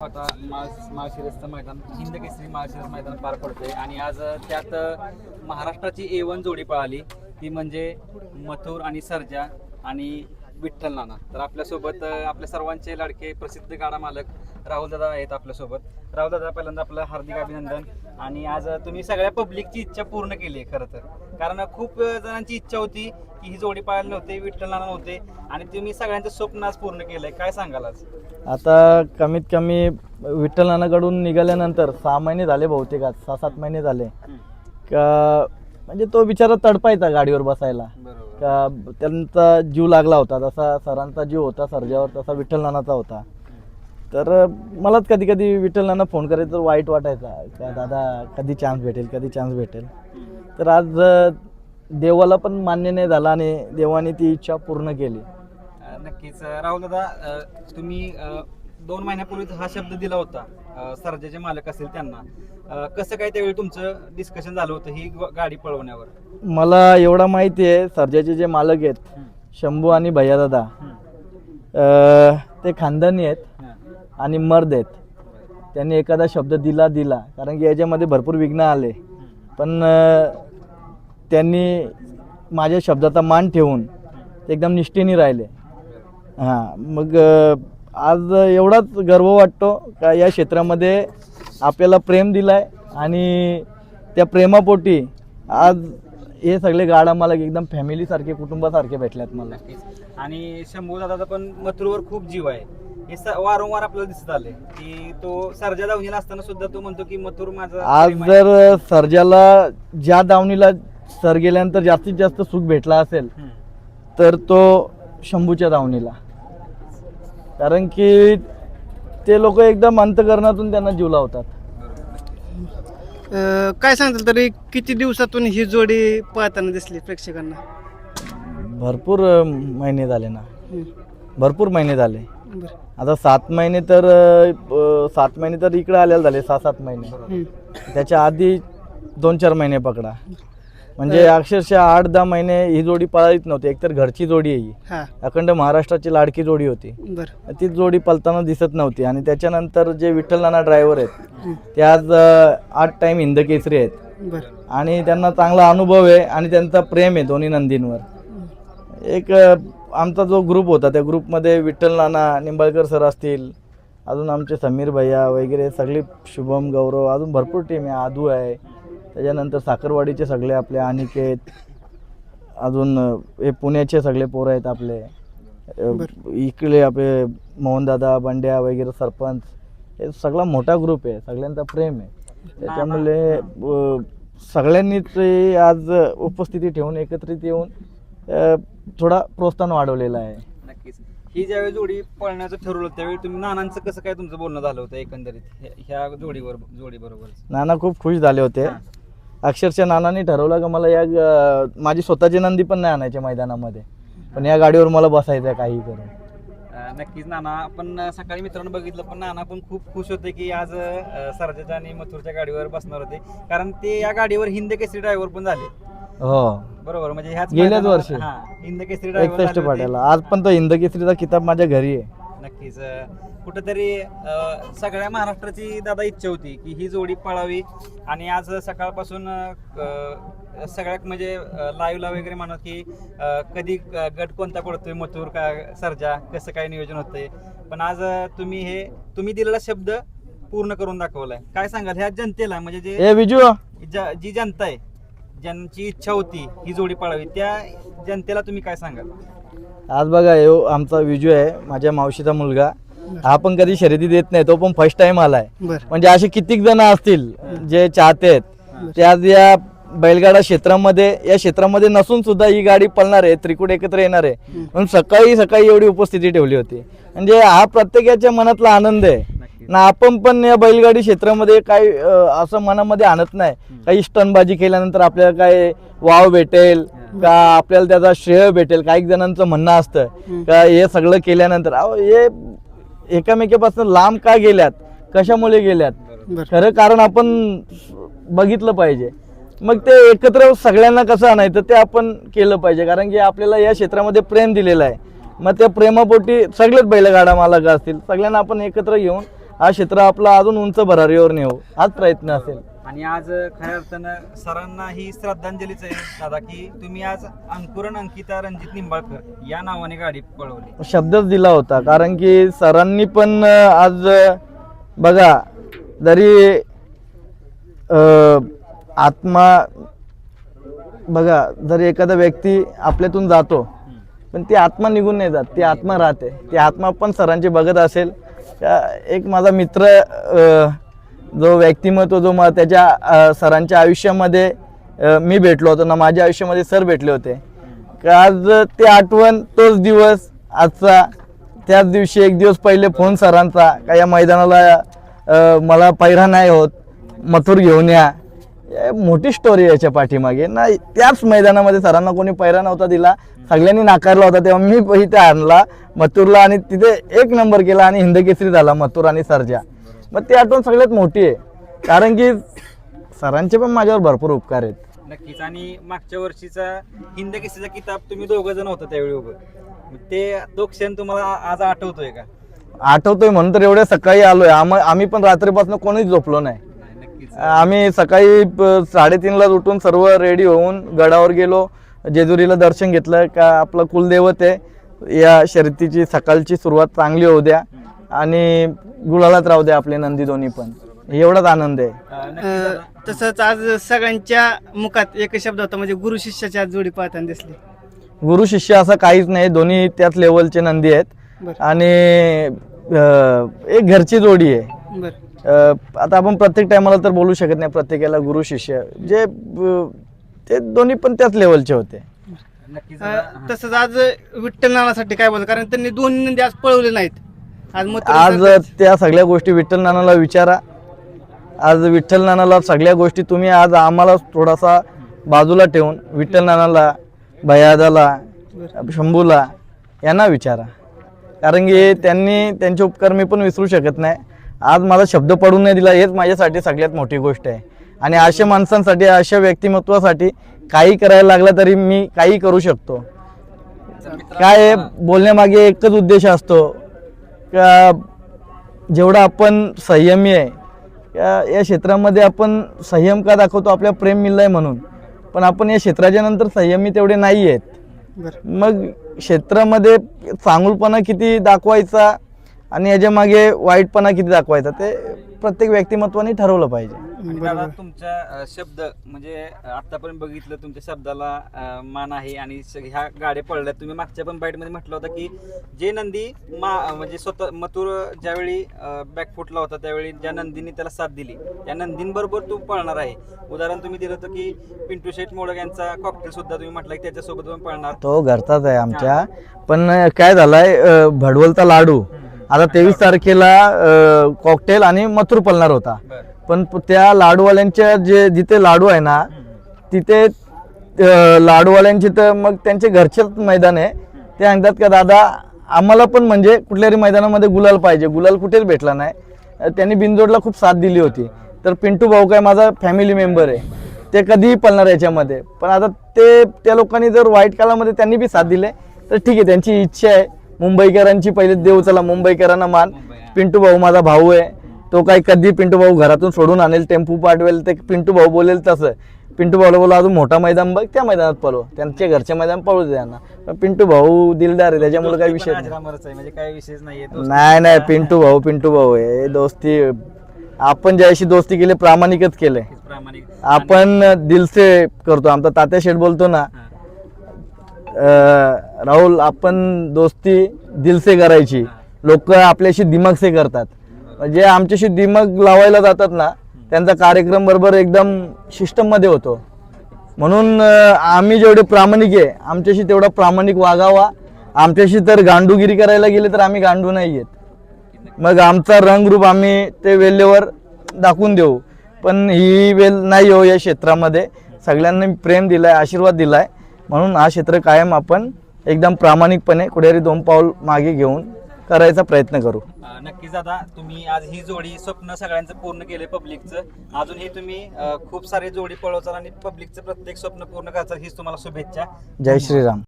आता माळशिरसचं मैदान हिंद केसरी माळशिरस मैदान पार पडतोय. आणि आज त्यात महाराष्ट्राची ए वन जोडी पळाली. ती म्हणजे मथुर आणि सर्जा आणि विठ्ठल नाना. तर आपल्यासोबत आपल्या सर्वांचे लाडके प्रसिद्ध गाडा मालक राहुल दादा आहेत आपल्यासोबत. राहुल दादा पहिल्यांदा आपलं हार्दिक अभिनंदन. आणि आज तुम्ही सगळ्या पब्लिकची इच्छा पूर्ण केली आहे खरं तर. कारण खूप जणांची इच्छा होती की ही जोडी पाहायला नव्हते विठ्ठल नाना नव्हते. आणि तुम्ही सगळ्यांचं स्वप्न आज पूर्ण केलंय. काय सांगाल आज? आता कमीत कमी विठ्ठल नानाकडून निघाल्यानंतर सहा महिने झाले बहुतेक आज सहा सात महिने झाले. का म्हणजे तो बिचारा तडपायचा गाडीवर बसायला. बरोबर. का त्यांचा जीव लागला होता जसा सरांचा जीव होता सर्जावर तसा विठ्ठल नानाचा होता. तर मलाच कधी कधी विठ्ठल नाना फोन करायचं तर वाईट वाटायचा का दादा कधी चान्स भेटेल कधी चान्स भेटेल. तर आज देवाला पण मान्य नाही झाला आणि देवाने ती इच्छा पूर्ण केली. नक्कीच. राहुल दादा तुम्ही दोन महिन्यापूर्वीच हा शब्द दिला होता सर्जाचे मालक असतील त्यांना. कसं काय त्यावेळी तुमचं डिस्कशन झालं होतं ही गाडी पळवण्यावर? मला एवढा माहिती आहे सर्जाचे जे मालक आहेत शंभू आणि भैयादादा ते खानदानी आहेत आणि मर्द आहेत. त्यांनी एखादा शब्द दिला दिला. कारण की याच्यामध्ये भरपूर विघ्न आले. पण त्यांनी माझ्या शब्दाचा मान ठेवून ते एकदम निष्ठेने राहिले. हां मग आज एवढाच गर्व वाटतो का या क्षेत्रामध्ये आपल्याला प्रेम दिलं आहे आणि त्या प्रेमापोटी आज हे सगळे गाडा मला एकदम फॅमिलीसारखे कुटुंबासारखे भेटल्यात मला नक्कीच आणि शंभू दादाचा पण मथुरवर खूप जीव आहे हे स- वारंवार आपल्याला दिसत आले की तो सर्जा दावणीला असताना सुद्धा तो म्हणतो की मथुर माझा आज प्रेम आहे. जर सर्जाला ज्या दावणीला सर गेल्यानंतर जास्तीत जास्त सुख भेटला असेल हम्म. तर तो शंभूच्या दावणीला कारण की ते लोक एकदम अंतकरणातून त्यांना जीव लावतात. अं, काय सांगताल तरी किती दिवसातून ही जोडी पळताना दिसली प्रेक्षकांना? भरपूर अं, महिने झाले ना. हं, भरपूर महिने झाले. बरं. आता सात महिने तर अं, सात महिने तर इकडे आलेले झाले सहा सात महिने. हं. त्याच्या आधी दोन चार महिने पकडा. म्हणजे अक्षरशः आठ दहा महिने ही जोडी पळालीच नव्हती. एकतर घरची जोडी आहे ही. अखंड महाराष्ट्राची लाडकी जोडी होती. ती जोडी पलताना दिसत नव्हती. आणि त्याच्यानंतर जे विठ्ठल नाना ड्रायव्हर आहेत ते आज आठ टाइम हिंद केसरी आहेत. आणि त्यांना चांगला अनुभव आहे आणि त्यांचा प्रेम आहे दोन्ही नंदींवर. एक आमचा जो ग्रुप होता त्या ग्रुपमध्ये विठ्ठल नाना निंबाळकर सर असतील अजून आमचे समीर भैया वगैरे सगळी शुभम गौरव अजून भरपूर टीम आहे. आदू आहे त्याच्यानंतर साखरवाडीचे सगळे आपले अनिकेत अजून हे पुण्याचे सगळे पोरं आहेत आपले. इकडे आपले मोहनदादा बंड्या वगैरे सरपंच हे सगळा मोठा ग्रुप आहे. सगळ्यांचा प्रेम आहे. त्याच्यामुळे सगळ्यांनीच आज उपस्थिती ठेवून एकत्रित येऊन थोडा प्रोत्साहन वाढवलेलं आहे. नक्कीच. ही ज्यावेळी जोडी पळण्याचं ठरवलं त्यावेळी तुम्ही नानांचं कसं काय तुमचं बोलणं झालं होतं एकंदरीत? हे- ह्या जोडीवर जोडी बरोबर नाना खूप खुश झाले होते. अक्षरशः नानांनी ठरवलं का मला या माझी स्वतःची नंदी पण नाही आणायचे मैदानामध्ये. पण या गाडीवर मला बसायचं काही करून. नक्कीच नाना. आपण सकाळी मित्रांनो बघितलं पण नाना पण खूप खुश होते की आज सरजाच्या आणि मथुरच्या गाडीवर बसणार होते. कारण ते या गाडीवर हिंद केसरी ड्रायव्हर पण झाले. हो. बरोबर. म्हणजे ह्याच गेल्याच वर्षी. हिंद केसरी ड्रायव्हर आज पण तो हिंद केसरीचा किताब माझ्या घरी आहे. नक्कीच. कुठंतरी सगळ्या महाराष्ट्राची दादा इच्छा होती की ही जोडी पळावी. आणि आज सकाळपासून सगळ्यात म्हणजे लाईव्हला वगैरे म्हणत की कधी गट कोणता पडतोय? मथुर का सर्जा कसं काय नियोजन होतंय? पण आज तुम्ही हे तुम्ही दिलेला शब्द पूर्ण करून दाखवलाय. काय सांगाल? ह्या जनतेला म्हणजे जे ए विजू! ज- जी जनता आहे ज्यांची इच्छा होती ही जोडी पळावी त्या जनतेला तुम्ही काय सांगाल? आज बघा यो आमचा विजू आहे माझ्या मावशीचा मुलगा. हा पण कधी शर्यती देत नाही तो पण फर्स्ट टाइम आलाय. बरं. म्हणजे असे कितीक जण असतील जे चाहते आहेत ते आज या बैलगाडा क्षेत्रामध्ये या क्षेत्रामध्ये नसून सुद्धा ही गाडी पळणार आहे त्रिकुट एकत्र येणार आहे. म्हणून सकाळी सकाळी एवढी उपस्थिती ठेवली होती. म्हणजे हा प्रत्येकाच्या मनातला आनंद आहे. ना आपण पण या बैलगाडी क्षेत्रामध्ये काही अं, असं मनामध्ये आणत नाही. काही स्टनबाजी केल्यानंतर आपल्याला काय वाव भेटेल का आपल्याला त्याचा श्रेय भेटेल? काही जणांचं म्हणणं असतं का हे सगळं केल्यानंतर अहो हे एकामेकापासून लांब का गेल्यात? कशामुळे गेल्यात? खरं कारण आपण बघितलं पाहिजे. मग ते एकत्र सगळ्यांना कसं आणायचं ते आपण केलं पाहिजे. कारण की आपल्याला या क्षेत्रामध्ये प्रेम दिलेलं आहे. मग त्या प्रेमापोटी सगळेच बैलगाडा मालक असतील. सगळ्यांना आपण एकत्र घेऊन हा क्षेत्र आपला अजून उंच भरारीवर नेऊ. हाच प्रयत्न असेल. आणि आज खऱ्या अर्थानं सरांना ही श्रद्धांजलीच आहे दादा की तुम्ही आज अंकुरण अंकिता रणजित निंबाळकर या नावाने गाडी पळवली. शब्दच दिला होता कारण की सरांनी पण आज बघा जरी आत्मा बघा जर एखादा व्यक्ती आपल्यातून जातो पण ती आत्मा निघून नाही जात ती आत्मा राहते. ती आत्मा पण सरांची बघत असेल. एक माझा मित्र जो व्यक्तिमत्व जो मला त्याच्या सरांच्या आयुष्यामध्ये मी भेटलो होतो. ना माझ्या आयुष्यामध्ये सर भेटले होते. का आज ते आठवण तोच दिवस आजचा त्याच दिवशी एक दिवस पहिले फोन सरांचा का या मैदानाला मला पैरा नाही होत मथुर घेऊन या. मोठी स्टोरी याच्या पाठीमागे. ना त्याच मैदानामध्ये सरांना कोणी पैरा नव्हता दिला. सगळ्यांनी नाकारला होता तेव्हा मी इथे आणला मथुरला आणि तिथे एक नंबर केला आणि हिंदकेसरी झाला मथुर आणि सरजा. मग ती आठवण सगळ्यात मोठी आहे. कारण की सरांचे पण माझ्यावर भरपूर उपकार आहेत. नक्कीच. आणि मागच्या वर्षीचा हिंद केसरीचा किताब तुम्ही दोघं जण होता त्यावेळी उभं. ते तो क्षण तुम्हाला आज आठवतोय का? आठवतोय म्हणून तर एवढ्या सकाळी आलोय. आम आम्ही पण रात्रीपासून कोणीच झोपलो नाही. आम्ही सकाळी साडेतीनलाच उठून सर्व रेडी होऊन गडावर गेलो. जेजुरीला दर्शन घेतलं का आपलं कुलदैवत आहे. या शर्यतीची सकाळची सुरुवात चांगली होऊ द्या. आणि गुलालात राहू द्या आपले नंदी दोन्ही पण. एवढाच आनंद आहे. तसंच आज सगळ्यांच्या मुखात एक शब्द होता म्हणजे गुरु शिष्याच्या आज जोडी पाहताना दिसली. गुरु शिष्य असं काहीच नाही दोन्ही त्याच लेवलचे नंदी आहेत. बर. आणि अं, एक घरची जोडी आहे. बर. अ, आता आपण प्रत्येक टायमाला तर बोलू शकत नाही प्रत्येकाला गुरु शिष्य. जे अ, ते दोन्ही पण त्याच लेवलचे होते. नक्कीच. तसंच आज विठ्ठल नानासाठी काय बोलतो कारण त्यांनी दोन नंदी आज पळवले नाहीत. आज त्या सगळ्या गोष्टी विठ्ठल नानाला विचारा. आज विठ्ठल नानाला सगळ्या गोष्टी तुम्ही आज आम्हाला थोडासा बाजूला ठेवून विठ्ठल नानाला भयादाला शंभूला यांना विचारा. कारण की त्यांनी त्यांचे उपकार मी पण विसरू शकत नाही. आज माझा शब्द पडून नाही दिला हेच माझ्यासाठी सगळ्यात मोठी गोष्ट आहे. आणि अशा माणसांसाठी अशा व्यक्तिमत्वासाठी काही करायला लागलं तरी मी काही करू शकतो. काय बोलण्यामागे एकच उद्देश असतो का जेवढा आपण संयमी आहे का या क्षेत्रामध्ये आपण संयम का दाखवतो आपल्या प्रेम मिळलंय म्हणून. पण आपण या क्षेत्राच्या नंतर संयमी तेवढे नाही आहेत. मग क्षेत्रामध्ये चांगुलपणा किती दाखवायचा आणि याच्या मागे वाईटपणा किती दाखवायचा ते प्रत्येक व्यक्तिमत्वाने ठरवलं पाहिजे. आणि दादा तुमच्या अ, शब्द म्हणजे आतापर्यंत बघितलं तुमच्या शब्दाला अ, मान आहे आणि स- ह्या गाड्या पडल्या तुम्ही मागच्या पण बाईटमध्ये म्हटलं होतं की जे नंदी मा म्हणजे स्वतः मथुर ज्यावेळी बॅकफुटला होता त्यावेळी ज्या नंदीने त्याला साथ दिली त्या नंदींबरोबर तू पळणार आहे. उदाहरण तुम्ही दिलं होतं की पिंटू शेठ मोडक यांचा कॉकटेल सुद्धा तुम्ही म्हटलं की त्याच्यासोबत पण पळणार. तो घरचाच आहे आमच्या. पण काय झालाय अ, भडवलचा लाडू. आता तेवीस तारखेला कॉकटेल आणि मथुर पलणार होता. बरं. पण त्या लाडूवाल्यांच्या जे जिथे लाडू आहे ना तिथे लाडूवाल्यांची तर मग त्यांचे घरचेच मैदान आहे. ते सांगतात का दादा आम्हाला पण म्हणजे कुठल्याही मैदानामध्ये गुलाल पाहिजे. गुलाल कुठेच भेटला नाही. त्यांनी बिनजोडला खूप साथ दिली होती. तर पिंटू भाऊ काय माझा फॅमिली मेंबर आहे. ते कधीही पळणार याच्यामध्ये. पण आता ते त्या लोकांनी जर वाईट काळामध्ये त्यांनी बी साथ दिले तर ठीक आहे त्यांची इच्छा आहे. मुंबईकरांची पहिले देव चला मुंबईकरांना मान. पिंटू भाऊ माझा भाऊ आहे. तो काही कधी पिंटू भाऊ घरातून सोडून आणेल टेम्पू पाठवेल ते पिंटू भाऊ बोलेल तसं. पिंटू भाऊला बोला अजून मोठा मैदान बघ त्या मैदानात पळव. त्यांच्या घरच्या मैदान पळू दे त्यांना पण पिंटू भाऊ दिलदार आहे त्याच्यामुळे काही विषय नाही. म्हणजे काही विषयच नाही नाही पण पिंटू भाऊ पिंटू भाऊ आहे. दोस्ती आपण ज्याशी दोस्ती केली प्रामाणिकच प्रामाणिक. आपण दिलसे करतो. आमचा तात्या शेठ बोलतो ना राहुल आपण दोस्ती दिलसे करायची. लोक आपल्याशी दिमाग से करतात. म्हणजे आमच्याशी दिमाग लावायला जातात ना त्यांचा कार्यक्रम बरोबर एकदम सिस्टममध्ये होतो. म्हणून आम्ही जेवढे प्रामाणिक आहे आमच्याशी तेवढा प्रामाणिक वागावा. आमच्याशी तर गांडूगिरी करायला गेले तर आम्ही गांडू नाही आहेत मग आमचा रंगरूप आम्ही ते वेल्लेवर दाखवून देऊ. पण ही वेल नाही हो या क्षेत्रामध्ये. सगळ्यांनी प्रेम दिलाय आशीर्वाद दिलाय. म्हणून हा क्षेत्र कायम आपण एकदम प्रामाणिकपणे कुठेतरी दोन पाऊल मागे घेऊन करायचा प्रयत्न करू. अं, नक्कीच दादा तुम्ही आज ही जोडी स्वप्न सगळ्यांचं पूर्ण केले पब्लिकचं अजूनही तुम्ही अं, खूप सारे जोडी पळवचाल आणि पब्लिकचं प्रत्येक स्वप्न पूर्ण करचाल हीच तुम्हाला शुभेच्छा. जय श्रीराम.